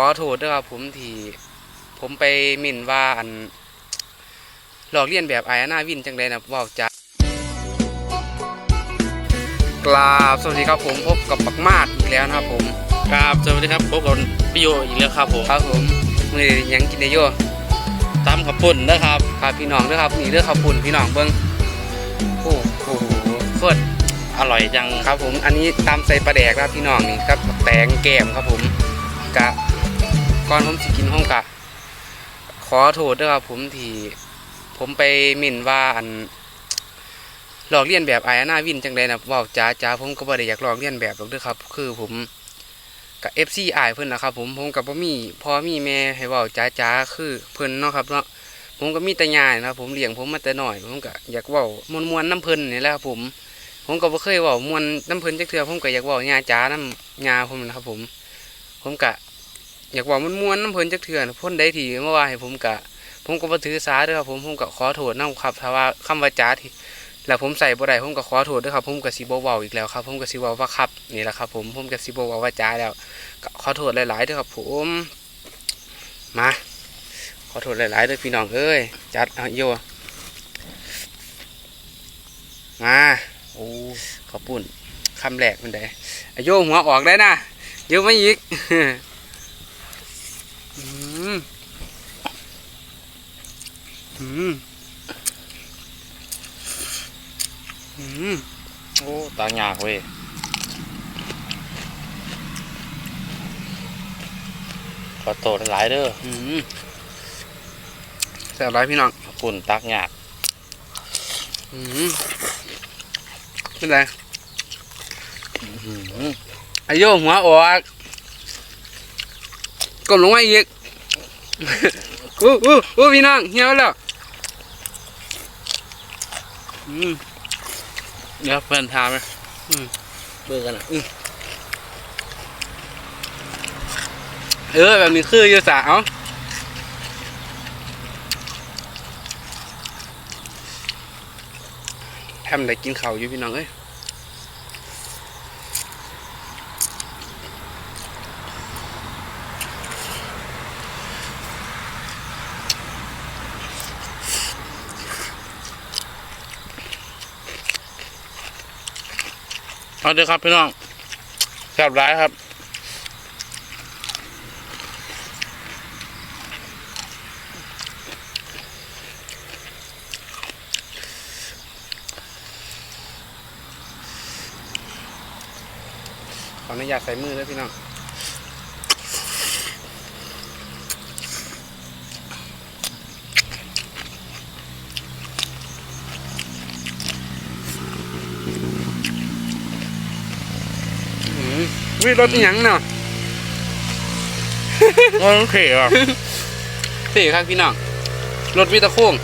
อโทษด้วยครับผมที่ผมไปหมิ่นว่าอันหลอกเลียนแบบไอ้หน้าวินจังไดนะเว้าจ้ากราบสวัสดีครับผมพบกับปักมาดอีกแล้วนะครับผมครับสวัสดีครับพบกับพี่โยอีกแล้วครับผมครับผมมือนี้หยังกินได้โยตำขับปุ่นนะครับครับพี่น้องเด้วยครับนี่เด้อข้าวปุ่นพี่น้องเบิ้งโอ้โหโคตรอร่อยจังครับผมอันนี้ตามใส่ปลาแดกครับพี่น้องนี่กับแตงแก้มครับผมกะ ก่อนผมสิกินห้องกะ ขอโทษด้วยครับผมที่ผมไปหมิ่นว่าอันหลอกเลียนแบบไอ้หน้าวินจังไดนะว้าจ้าจ้าผมก็บ่ได้อยากหลอกเลียนแบบหรอกด้อครับ คือผมกับ FC อายเพิ่อนนะครับผมผมกับบ่มีพ่อมีแม่ให้ว้าจ้าจ้าคือเพิ่อนเนาะครับเนาะผมก็มีแต่ยายนะครับผมเลี้ยงผมมาแต่น้อย ผมก็อยากว้ามวนๆน้ำเพลินนี่แหละครับผม ผมก็บ่เคยว้ามวนน้ำเพลินจักเทือผมก็อยากว้ายาจ้าน้ำยาผมนะครับผม ผมก็ อยากเว้ามวนน้ำเพลินจักเทื่อนพ่นได้ที่มาว่าให้ผมก็ผมก็บ่ถือสาด้อครับผมผมก็ขอโทษนํครับถ้าว่าคำว่าจ้าที่แล้วผมใส่บ่ได้ผมก็ขอโทษด้อครับผมก็สิบ่เว้าอีกแล้วครับ ผมก็สิเว้าว่าครับนี่แหละครับ ผมผมก็สิบ่เว้าว่าจ้าแล้วขอโทษหลายๆด้อครับ ผมมาขอโทษหลายๆด้อพี่น้องเอ้ยจัดเอาโยมาโอ้ขอบปุ่นคำแรกมันได้อาโยหัวออกได้นะเยอะไม่อีก อืม อืมอืมโอ้ตางยากเว้ยขอโทษหลายเด้ออืมแซ่บร้ายพี่น้องขับปุ่นตักยากอืมเป็นไรอื้อหืออาโยหัวออกก้มลงมาอีกอู้อู้อู้พี่น้องเหี่ยวแล้วอืม เดี๋ยวเพื่อนทามไหมเบื่อกันอะอื้อเออแบบนี้คืออยู่สาวทำได้กินข้าวอยู่พี่น้องเอ้ย เอาเด้อครับพี่น้องแซ่บร้ายครับขออนุญาตใส่มือด้วยพี่น้องอืม วิรถอิหยังเนาะโอ้โอเคอะเตะครับพี่น้องรถวิตะโค้ง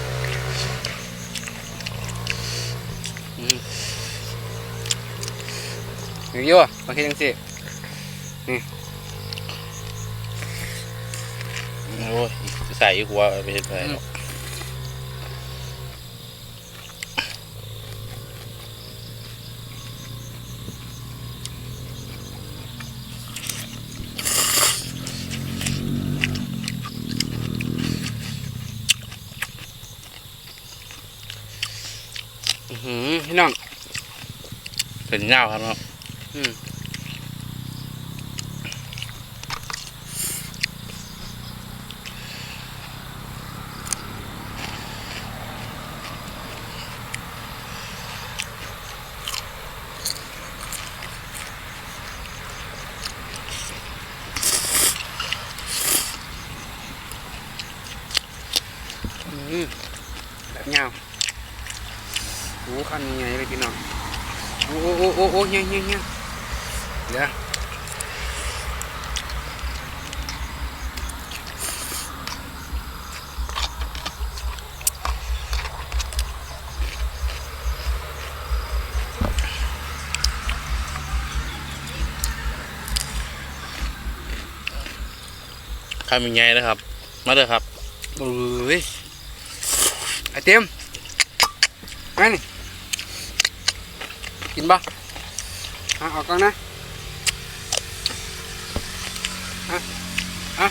อืมอยู่ยั่วโอเคจังสิโอ้ยใส่หัวไปเห็นไปหรอก น้องเป็นเงาครับเนาะ อืม อืมแบบเงาโอ้คันยังไงเลยพี่น้อง โอ้โอ้โอ้โอ้เงี้ยเงี้ยเงี้ยเดี๋ยวทำยังไงนะครับ มาเด้อครับโอ้ยไอเต็มมานี่ กินบ่เอาออกก่อนนะฮะฮะ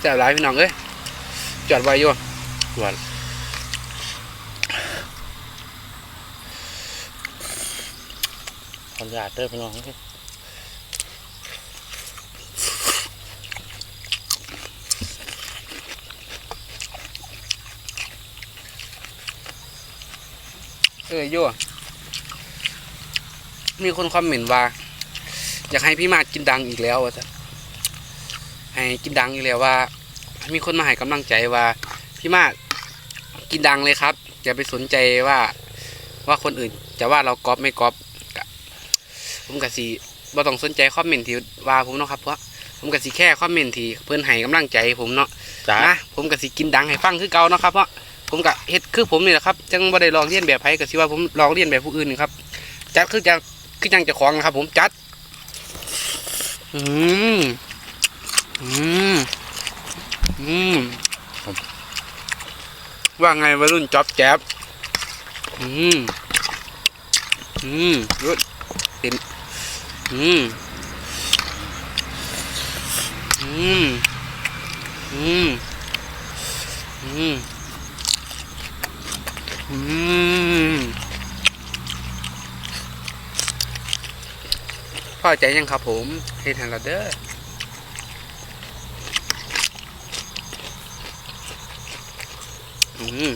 แซ่บหลายพี่น้องเอ้ยจอดไว้ยู่จอดขออนุาตเด้อพี่น้องเอ้ย ออยู่มีคนคอมเมนต์ว่า อยากให้พี่มาดกินดังอีกแล้วว่าจะให้กินดังอีกแล้วว่า มีคนมาให้กำลังใจว่า พี่มาดกินดังเลยครับอย่าไปสนใจว่าว่าคนอื่นจะว่าเราก๊อปไม่ก๊อปกะผมกะสีบ่ต้องสนใจคอมเมนต์ที่ว่าผมเนาะครับเพราะผมกะสีแค่คอมเมนต์ที่เพื่อนให้กำลังใจผมเนาะจ้านะผมกะสิกินดังให้ฟังคือเก่าเนาะครับเพราะ ผมกะเฮ็ดคือผมนี่แหละครับจังบ่ได้ลองเรียนแบบไผกะสิว่าผมลองเรียนแบบผู้อื่นนี่ครับจัดคือจังคือจังจะของนะครับ ผมจัด อืมอืมอืมว่าไงวัยรุ่นจ๊อบแจ๊บอืมอืมรุดเป็นอืมอืมอืมอืม พ่อใจยังครับผมเฮ็ดให้เราเด้ออืม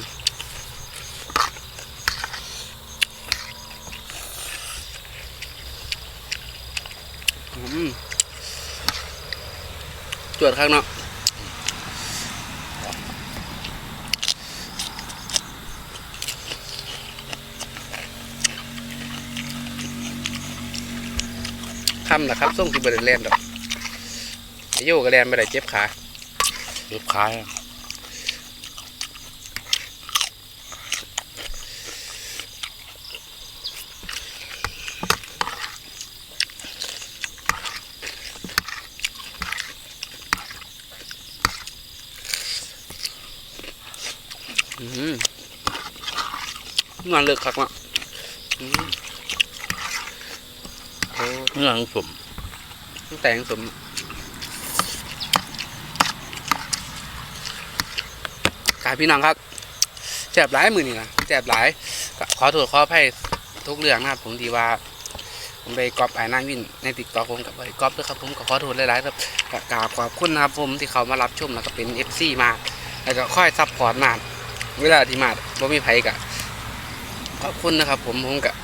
อืมจวดข้างเนาะ ค่ำนะครับส่งที่บริเวณแลนดอกไอ้โยกกระแลนไม่ได้เจ็บขาเรียบคล้ายอะอืมนอนเลิกคักเนาะอืมโอ้ เนื้อของผมตั้งแต่งสมกายพี่น้องครับแจบหลายมือนี่นะแจบหลาย ขอโทษขออภัยทุกเรื่องนะครับผมที่ว่า ผมไปกรอบไอ้นางวินในติ๊กต็อกผมกับไปกรอบด้วยครับผมขอโทษหลายๆครับก็กราบขอบคุณนะครับผมที่เขามารับชมแล้วก็เป็น FC มา แล้วก็ค่อยซัพพอร์ตมาเวลาที่มาบ่มีไผกะขอบคุณนะครับผมผมกะ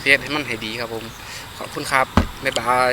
เฟียให้มันให้ดีครับผม ขอบคุณครับ บ๊ายบาย